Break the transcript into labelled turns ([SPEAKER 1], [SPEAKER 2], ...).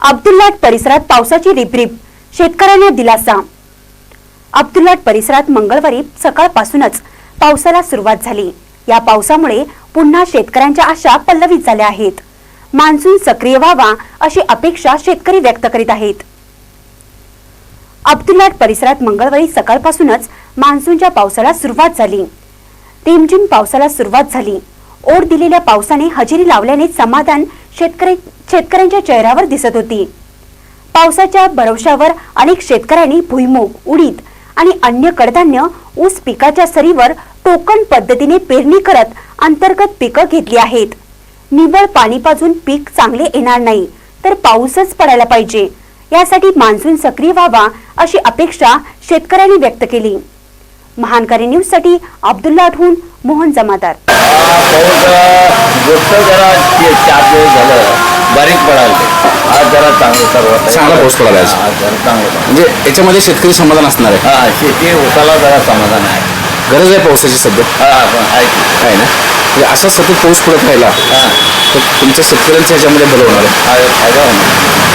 [SPEAKER 1] अब्दुल्लाट परिसरात पावसाची रिपरिप शेतकऱ्यांना दिलासा. अब्दुल्लाट परिसरात मंगळवारी सकाळपासूनच पावसाला सुरुवात झाली. या पावसामुळे पुन्हा शेतकऱ्यांच्या आशा पल्लवित झाल्या आहेत. मान्सून सक्रिय व्हावा अशी अपेक्षा शेतकरी व्यक्त करीत आहेत. अब्दुल्लाट परिसरात मंगळवारी सकाळपासूनच मान्सूनच्या पावसाला सुरुवात झाली. रिमझिम पावसाला सुरुवात झाली. ओढ दिलेल्या पावसाने हजेरी लावल्याने समाधान शेतकरी शेतकऱ्यांच्या चेहऱ्यावर दिसत होती. पावसाच्या भरवशावर अनेक शेतकऱ्यांनी भुईमूग उडीद आणि अन्य कडधान्य ऊस पिकाच्या सरीवर टोकन पद्धतीने पेरणी करत अंतर्गत पिकं घेतली आहेत. निव्वळ पाणी पाजून पीक चांगले येणार नाही तर पाऊसच पडायला पाहिजे. यासाठी मान्सून सक्रिय व्हावा अशी अपेक्षा शेतकऱ्यांनी व्यक्त केली. महानकारी न्यूजसाठी अब्दुल्ला आठवून मोहन जमादार.
[SPEAKER 2] ते बारीक पडायला आज जरा चांगलं सर्वात
[SPEAKER 3] चांगला पाऊस पडायला आज.
[SPEAKER 2] आज जरा चांगलं.
[SPEAKER 3] म्हणजे याच्यामध्ये शेतकरी समाधान असणार आहे.
[SPEAKER 2] हा शेती उसाला जरा समाधान आहे.
[SPEAKER 3] गरज आहे पावसाची सध्या.
[SPEAKER 2] हा पण आहे की.
[SPEAKER 3] आहे ना? म्हणजे असा सतत पाऊस पडत राहिला
[SPEAKER 2] हा.
[SPEAKER 3] तर तुमच्या शेतकऱ्यांच्या ह्याच्यामध्ये भलं होणार आहे.
[SPEAKER 2] हा फायदा होणार.